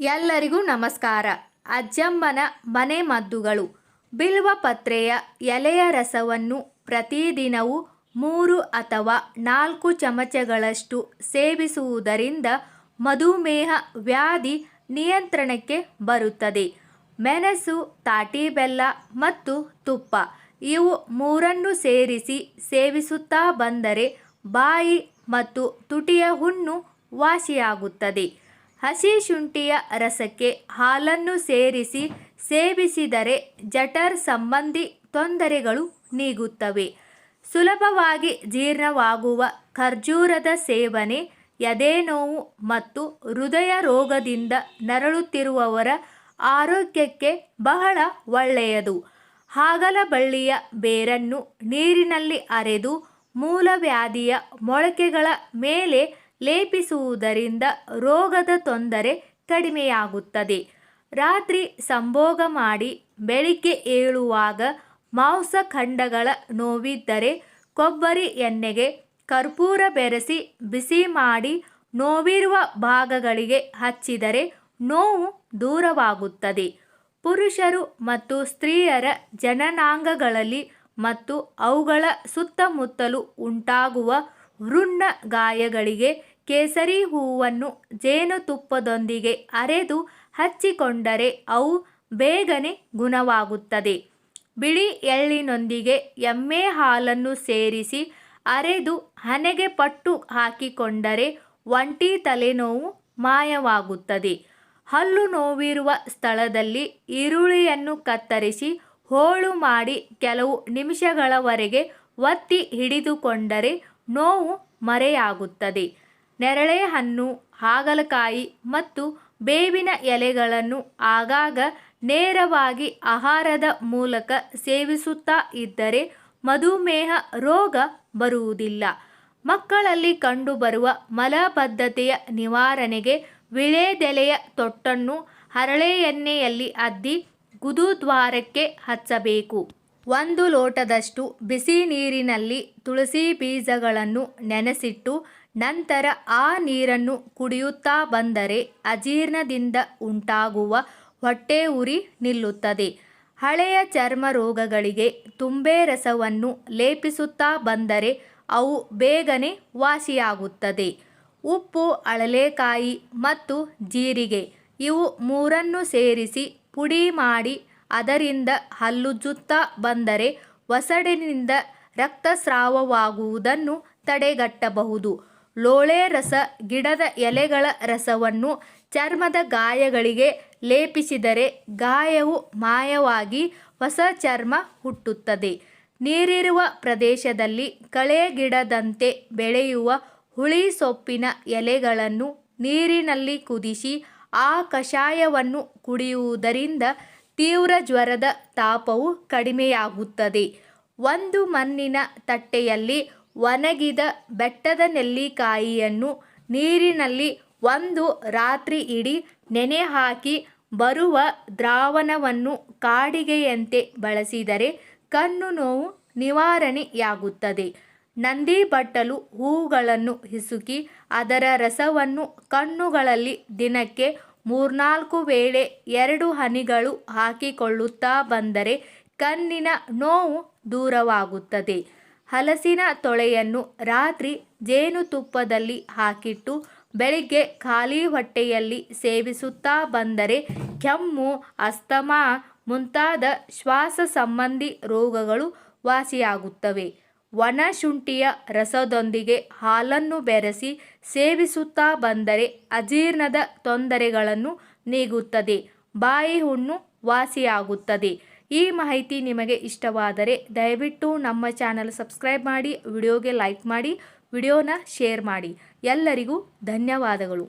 ಎಲ್ಲರಿಗೂ ನಮಸ್ಕಾರ. ಅಜ್ಜಮ್ಮನ ಮನೆ ಮದ್ದುಗಳು. ಬಿಲ್ವ ಪತ್ರೆಯ ಎಲೆಯ ರಸವನ್ನು ಪ್ರತಿದಿನವೂ ಮೂರು ಅಥವಾ ನಾಲ್ಕು ಚಮಚಗಳಷ್ಟು ಸೇವಿಸುವುದರಿಂದ ಮಧುಮೇಹ ವ್ಯಾಧಿ ನಿಯಂತ್ರಣಕ್ಕೆ ಬರುತ್ತದೆ. ಮೆಣಸು ತಾಟಿ ಬೆಲ್ಲ ಮತ್ತು ತುಪ್ಪ ಇವು ಮೂರನ್ನು ಸೇರಿಸಿ ಸೇವಿಸುತ್ತಾ ಬಂದರೆ ಬಾಯಿ ಮತ್ತು ತುಟಿಯ ಹುಣ್ಣು ವಾಸಿಯಾಗುತ್ತದೆ. ಹಸಿ ಶುಂಠಿಯ ರಸಕ್ಕೆ ಹಾಲನ್ನು ಸೇರಿಸಿ ಸೇವಿಸಿದರೆ ಜಠರ್ ಸಂಬಂಧಿ ತೊಂದರೆಗಳು ನೀಗುತ್ತವೆ. ಸುಲಭವಾಗಿ ಜೀರ್ಣವಾಗುವ ಖರ್ಜೂರದ ಸೇವನೆ, ಎದೆನೋವು ಮತ್ತು ಹೃದಯ ರೋಗದಿಂದ ನರಳುತ್ತಿರುವವರ ಆರೋಗ್ಯಕ್ಕೆ ಬಹಳ ಒಳ್ಳೆಯದು. ಹಾಗಲಬಳ್ಳಿಯ ಬೇರನ್ನು ನೀರಿನಲ್ಲಿ ಅರೆದು ಮೂಲವ್ಯಾಧಿಯ ಮೊಳಕೆಗಳ ಮೇಲೆ ಲೇಪಿಸುವುದರಿಂದ ರೋಗದ ತೊಂದರೆ ಕಡಿಮೆಯಾಗುತ್ತದೆ. ರಾತ್ರಿ ಸಂಭೋಗ ಮಾಡಿ ಬೆಳಿಗ್ಗೆ ಏಳುವಾಗ ಮಾಂಸಖಂಡಗಳ ನೋವಿದ್ದರೆ ಕೊಬ್ಬರಿ ಎಣ್ಣೆಗೆ ಕರ್ಪೂರ ಬೆರೆಸಿ ಬಿಸಿ ಮಾಡಿ ನೋವಿರುವ ಭಾಗಗಳಿಗೆ ಹಚ್ಚಿದರೆ ನೋವು ದೂರವಾಗುತ್ತದೆ. ಪುರುಷರು ಮತ್ತು ಸ್ತ್ರೀಯರ ಜನನಾಂಗಗಳಲ್ಲಿ ಮತ್ತು ಅವುಗಳ ಸುತ್ತಮುತ್ತಲು ಉಂಟಾಗುವ ವೃಣ್ಣ ಗಾಯಗಳಿಗೆ ಕೇಸರಿ ಹೂವನ್ನು ಜೇನುತುಪ್ಪದೊಂದಿಗೆ ಅರೆದು ಹಚ್ಚಿಕೊಂಡರೆ ಅವು ಬೇಗನೆ ಗುಣವಾಗುತ್ತದೆ. ಬಿಳಿ ಎಳ್ಳಿನೊಂದಿಗೆ ಎಮ್ಮೆ ಹಾಲನ್ನು ಸೇರಿಸಿ ಅರೆದು ಹಣೆಗೆ ಪಟ್ಟು ಹಾಕಿಕೊಂಡರೆ ಒಂಟಿ ತಲೆನೋವು ಮಾಯವಾಗುತ್ತದೆ. ಹಲ್ಲು ನೋವಿರುವ ಸ್ಥಳದಲ್ಲಿ ಈರುಳ್ಳಿಯನ್ನು ಕತ್ತರಿಸಿ ಹೋಳು ಮಾಡಿ ಕೆಲವು ನಿಮಿಷಗಳವರೆಗೆ ಒತ್ತಿ ಹಿಡಿದುಕೊಂಡರೆ ನೋವು ಮರೆಯಾಗುತ್ತದೆ. ನೆರಳೆಹಣ್ಣು ಹಾಗಲಕಾಯಿ ಮತ್ತು ಬೇವಿನ ಎಲೆಗಳನ್ನು ಆಗಾಗ ನೇರವಾಗಿ ಆಹಾರದ ಮೂಲಕ ಸೇವಿಸುತ್ತಾ ಇದ್ದರೆ ಮಧುಮೇಹ ರೋಗ ಬರುವುದಿಲ್ಲ. ಮಕ್ಕಳಲ್ಲಿ ಕಂಡುಬರುವ ಮಲಬದ್ಧತೆಯ ನಿವಾರಣೆಗೆ ವಿಳೆದೆಲೆಯ ತೊಟ್ಟನ್ನು ಹರಳೆ ಎಣ್ಣೆಯಲ್ಲಿ ಅದ್ದಿ ಗುದುದ್ವಾರಕ್ಕೆ ಹಚ್ಚಬೇಕು. ಒಂದು ಲೋಟದಷ್ಟು ಬಿಸಿ ನೀರಿನಲ್ಲಿ ತುಳಸಿ ಬೀಜಗಳನ್ನು ನೆನೆಸಿಟ್ಟು ನಂತರ ಆ ನೀರನ್ನು ಕುಡಿಯುತ್ತಾ ಬಂದರೆ ಅಜೀರ್ಣದಿಂದ ಉಂಟಾಗುವ ಹೊಟ್ಟೆ ಉರಿ ನಿಲ್ಲುತ್ತದೆ. ಹಳೆಯ ಚರ್ಮ ರೋಗಗಳಿಗೆ ತುಂಬೆ ರಸವನ್ನು ಲೇಪಿಸುತ್ತಾ ಬಂದರೆ ಅವು ಬೇಗನೆ ವಾಸಿಯಾಗುತ್ತದೆ. ಉಪ್ಪು, ಅಳಲೆಕಾಯಿ ಮತ್ತು ಜೀರಿಗೆ ಇವು ಮೂರನ್ನು ಸೇರಿಸಿ ಪುಡಿ ಮಾಡಿ ಅದರಿಂದ ಹಲ್ಲುಜ್ಜುತ್ತಾ ಬಂದರೆ ಒಸಡಿನಿಂದ ರಕ್ತಸ್ರಾವವಾಗುವುದನ್ನು ತಡೆಗಟ್ಟಬಹುದು. ಲೋಳೆ ರಸ ಗಿಡದ ಎಲೆಗಳ ರಸವನ್ನು ಚರ್ಮದ ಗಾಯಗಳಿಗೆ ಲೇಪಿಸಿದರೆ ಗಾಯವು ಮಾಯವಾಗಿ ಹೊಸ ಚರ್ಮ ಹುಟ್ಟುತ್ತದೆ. ನೀರಿರುವ ಪ್ರದೇಶದಲ್ಲಿ ಕಳೆ ಗಿಡದಂತೆ ಬೆಳೆಯುವ ಹುಳಿ ಸೊಪ್ಪಿನ ಎಲೆಗಳನ್ನು ನೀರಿನಲ್ಲಿ ಕುದಿಸಿ ಆ ಕಷಾಯವನ್ನು ಕುಡಿಯುವುದರಿಂದ ತೀವ್ರ ಜ್ವರದ ತಾಪವು ಕಡಿಮೆಯಾಗುತ್ತದೆ. ಒಂದು ಮಣ್ಣಿನ ತಟ್ಟೆಯಲ್ಲಿ ಒಣಗಿದ ಬೆಟ್ಟದ ನೆಲ್ಲಿಕಾಯಿಯನ್ನು ನೀರಿನಲ್ಲಿ ಒಂದು ರಾತ್ರಿ ಇಡೀ ನೆನೆ ಹಾಕಿ ಬರುವ ದ್ರಾವಣವನ್ನು ಕಾಡಿಗೆಯಂತೆ ಬಳಸಿದರೆ ಕಣ್ಣು ನೋವು ನಿವಾರಣೆಯಾಗುತ್ತದೆ. ನಂದಿ ಬಟ್ಟಲು ಹೂಗಳನ್ನು ಹಿಸುಕಿ ಅದರ ರಸವನ್ನು ಕಣ್ಣುಗಳಲ್ಲಿ ದಿನಕ್ಕೆ ಮೂರ್ನಾಲ್ಕು ವೇಳೆ ಎರಡು ಹನಿಗಳು ಹಾಕಿಕೊಳ್ಳುತ್ತಾ ಬಂದರೆ ಕಣ್ಣಿನ ನೋವು ದೂರವಾಗುತ್ತದೆ. ಹಲಸಿನ ತೊಳೆಯನ್ನು ರಾತ್ರಿ ಜೇನುತುಪ್ಪದಲ್ಲಿ ಹಾಕಿಟ್ಟು ಬೆಳಿಗ್ಗೆ ಖಾಲಿ ಹೊಟ್ಟೆಯಲ್ಲಿ ಸೇವಿಸುತ್ತಾ ಬಂದರೆ ಕೆಮ್ಮು, ಅಸ್ತಮಾ ಮುಂತಾದ ಶ್ವಾಸ ಸಂಬಂಧಿ ರೋಗಗಳು ವಾಸಿಯಾಗುತ್ತವೆ. ಒಣಶುಂಠಿಯ ರಸದೊಂದಿಗೆ ಹಾಲನ್ನು ಬೆರೆಸಿ ಸೇವಿಸುತ್ತಾ ಬಂದರೆ ಅಜೀರ್ಣದ ತೊಂದರೆಗಳನ್ನು ನೀಗುತ್ತದೆ. ಬಾಯಿ ಹುಣ್ಣು ವಾಸಿಯಾಗುತ್ತದೆ. ಈ ಮಾಹಿತಿ ನಿಮಗೆ ಇಷ್ಟವಾದರೆ ದಯವಿಟ್ಟು ನಮ್ಮ ಚಾನಲ್ ಸಬ್ಸ್ಕ್ರೈಬ್ ಮಾಡಿ, ವಿಡಿಯೋಗೆ ಲೈಕ್ ಮಾಡಿ, ವಿಡಿಯೋನ ಶೇರ್ ಮಾಡಿ. ಎಲ್ಲರಿಗೂ ಧನ್ಯವಾದಗಳು.